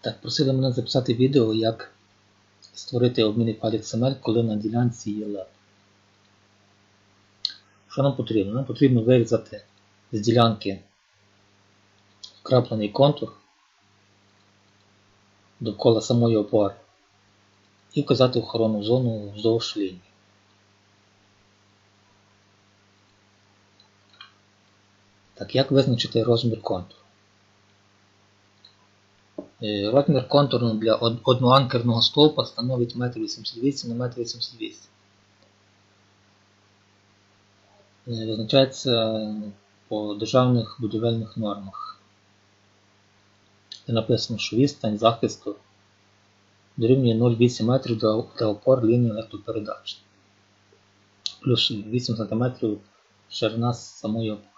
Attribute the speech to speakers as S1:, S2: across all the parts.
S1: Так, просили мене записати відео, як створити обмінний файл XML, коли на ділянці є LED. Що нам потрібно? Нам потрібно вирізати з ділянки вкраплений контур довкола самої опори і вказати охоронну зону вздовж лінії. Так, як визначити розмір контуру? Е, Розмір контуру для одноанкерного стовпа становить 1,88 на 1,88 м. Визначається по державних будівельних нормах. Де написано, що відстань захисту дорівнює 0,8 метрів до опор лінії електропередач. Плюс 8 см ширина самої опори.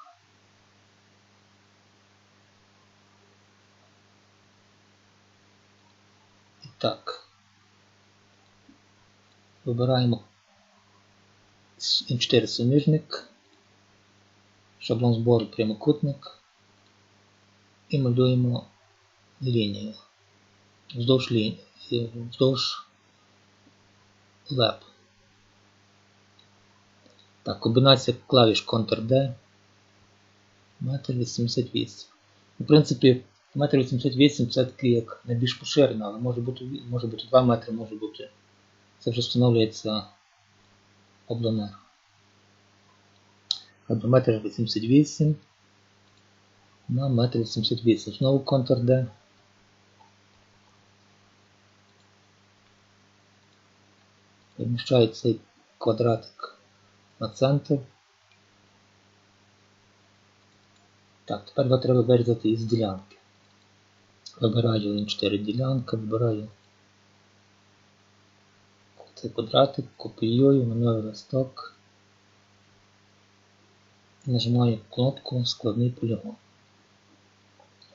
S1: І так. Вибираємо М4 суміжник, шаблон збору прямокутник і малюємо лінію вздовж лінії, вздовж леп. Так, комбінація клавіш Ctrl-D 1,88 м. В принципі, 1,88 м це такий як найбільш поширений, але може бути, може бути 2 метри, може бути. Це вже встановлюється обленер. Тобто 1,88 м на 1,88 м. Знову Ctrl-D. Переміщаю цей квадратик на центр. Так, тепер треба вирізати із ділянки. Вибираю N4 ділянка, вибираю цей квадратик, копіюю на новий листок. Нажимаю кнопку Складний полігон.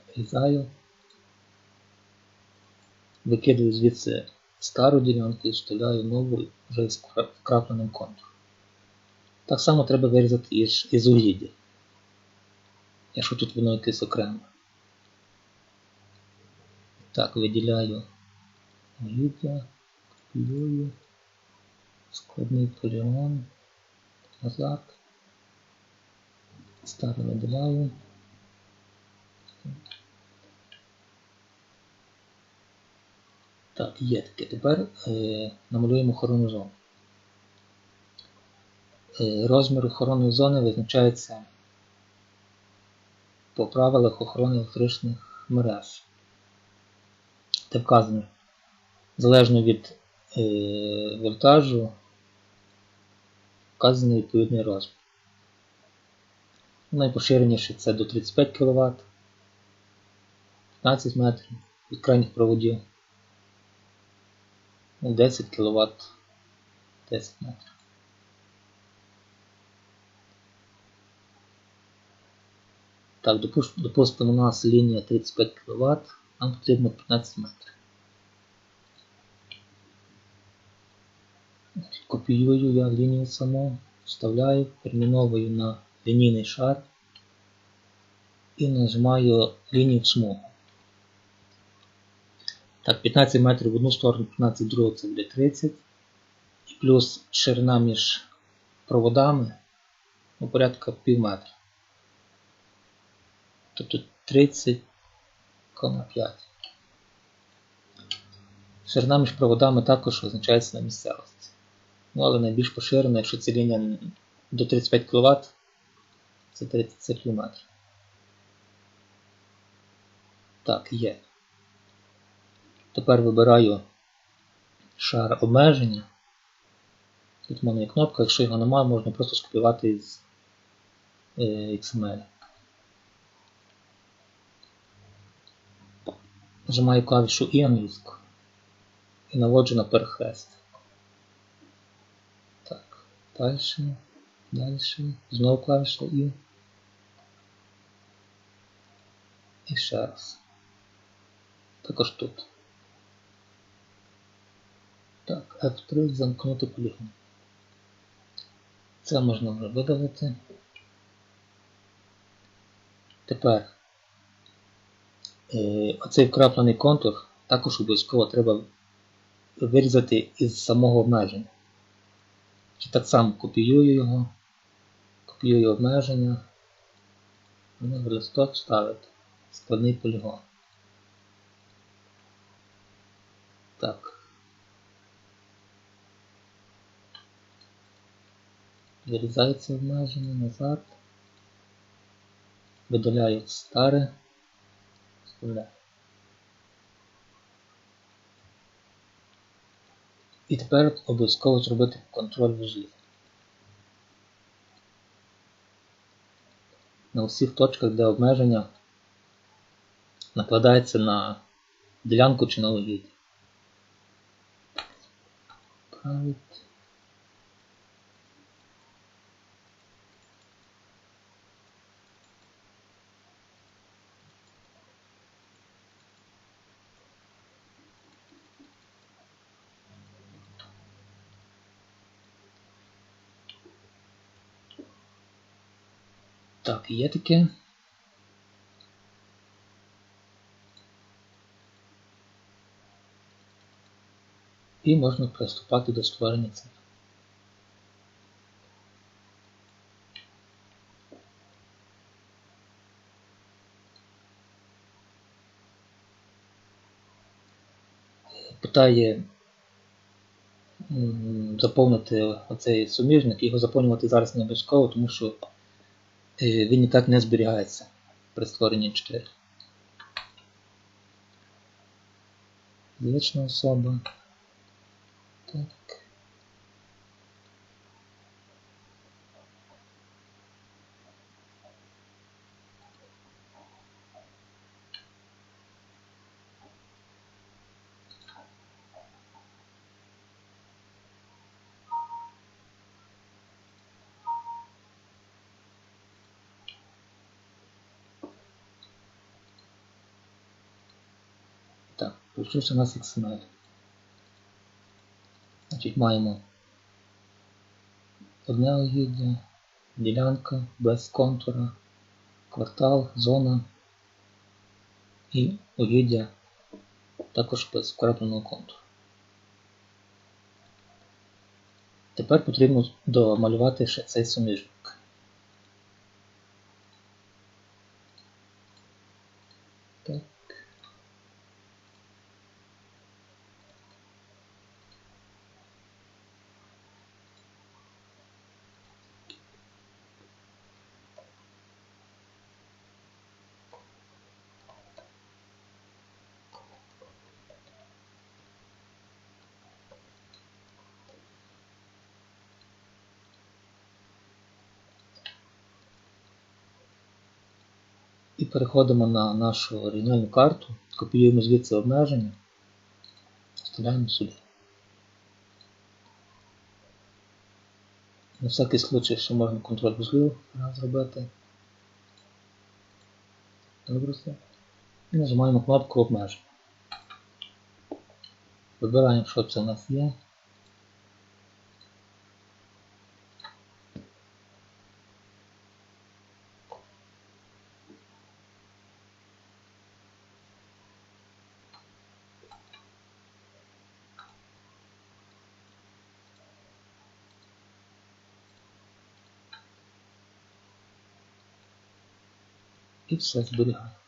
S1: Вирізаю. Викидаю звідси стару ділянку і вставляю нову вже з вкрапленим контуром. Так само треба вирізати із, із угіддя. Якщо тут воно якесь окремо. Так, виділяю угіддя, копіюю, складний полігон, назад, старе виділяю. Так, є таке. Тепер е, намалюємо охоронну зону. Е, розмір охоронної зони визначається по правилах охорони електричних мереж. Де вказано, залежно від е, вольтажу, вказаний відповідний розмір. Найпоширеніший це до 35 кВт, 15 метрів від крайніх проводів. 10 кВт 10 метрів. Так, допустимо, у нас лінія 35 кВт, нам потрібно 15 метрів. Копіюю я лінію саму, вставляю, перейменовую на лінійний шар і нажимаю лінію в смугу. Так, 15 метрів в одну сторону, 15 в другу це буде 30. І плюс ширина між проводами ну, порядка пів метра. Тобто 30,5. Ширина між проводами також визначається на місцевості. Ну, але найбільш поширена, якщо це лінія до 35 кВт, це 30 км. Так, є. Тепер вибираю шар обмеження. Тут в мене є кнопка, якщо його немає, можна просто скопіювати з е, XML. Нажимаю клавішу І і наводжу на перехрест. Далі, далі, знову клавіша І. І ще раз. Також тут. Так, F3 замкнути полігон. Це можна вже видалити. Тепер е, оцей вкраплений контур також обов'язково треба вирізати із самого обмеження. Чи так само копіюю його, копіюю обмеження, в листок ставити складний полігон. Так. Вирізається обмеження назад. Видаляю старе, вставляю. І тепер обов'язково зробити контроль вузлів. На усіх точках, де обмеження накладається на ділянку чи на угіддя. Править. Так, є таке. І можна приступати до створення цифр. Питає заповнити оцей суміжник, його заповнювати зараз не обов'язково, тому що він і так не зберігається при створенні 4. Звична особа. Так. Так, получився у нас XML. Значить, маємо одне угіддя, ділянка без контура, квартал, зона і угіддя також без вкрапленого контуру. Тепер потрібно домалювати ще цей суміжник. Так. Переходимо на нашу оригінальну карту, копіюємо звідси обмеження, вставляємо сюди. На всякий случай ще можна контроль вузлів зробити. Добре. І нажимаємо кнопку обмеження. Вибираємо, що це у нас є. tudo certo do.